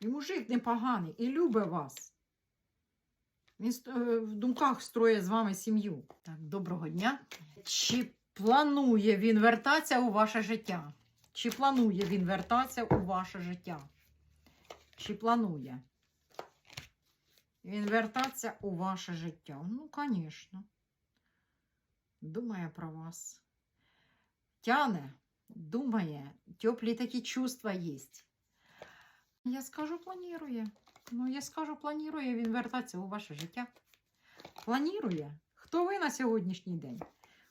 І мужик непоганий, і любить вас. Він е, в думках строє з вами сім'ю. Так, доброго дня. Чи планує він вертатися у ваше життя? Чи планує він вертатися у ваше життя? Чи планує? Він вертатися у ваше життя? Ну, звісно. Думає про вас. Тяне, думає, теплі такі чувства є. Я скажу, планує. Ну, я скажу, планує він вертатися у ваше життя. Планує. Хто ви на сьогоднішній день?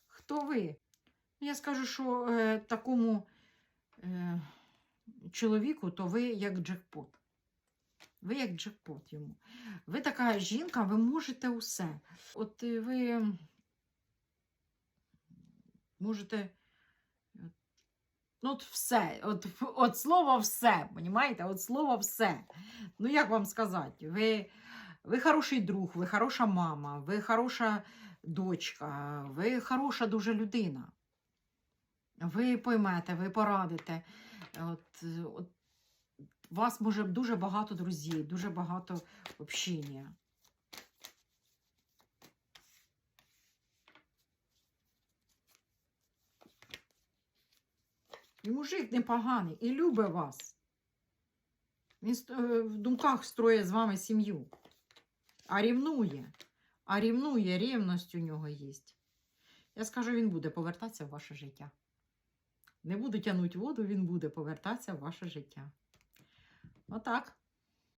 Хто ви? Я скажу, що е, такому е, чоловіку, то ви як джекпот. Ви як джекпот йому. Ви така жінка, ви можете усе. От е, ви можете. Ну, от все, от, от слово все, понімаєте? От слово все. Ну, як вам сказати, ви, ви хороший друг, ви хороша мама, ви хороша дочка, ви хороша дуже людина. Ви поймете, ви порадите. От, от, у вас може дуже багато друзів, дуже багато общення. І мужик непоганий, і любить вас. Він е, в думках строє з вами сім'ю. А рівнує. А рівнує, рівність у нього є. Я скажу, він буде повертатися в ваше життя. Не буду тягнути воду, він буде повертатися в ваше життя. Отак.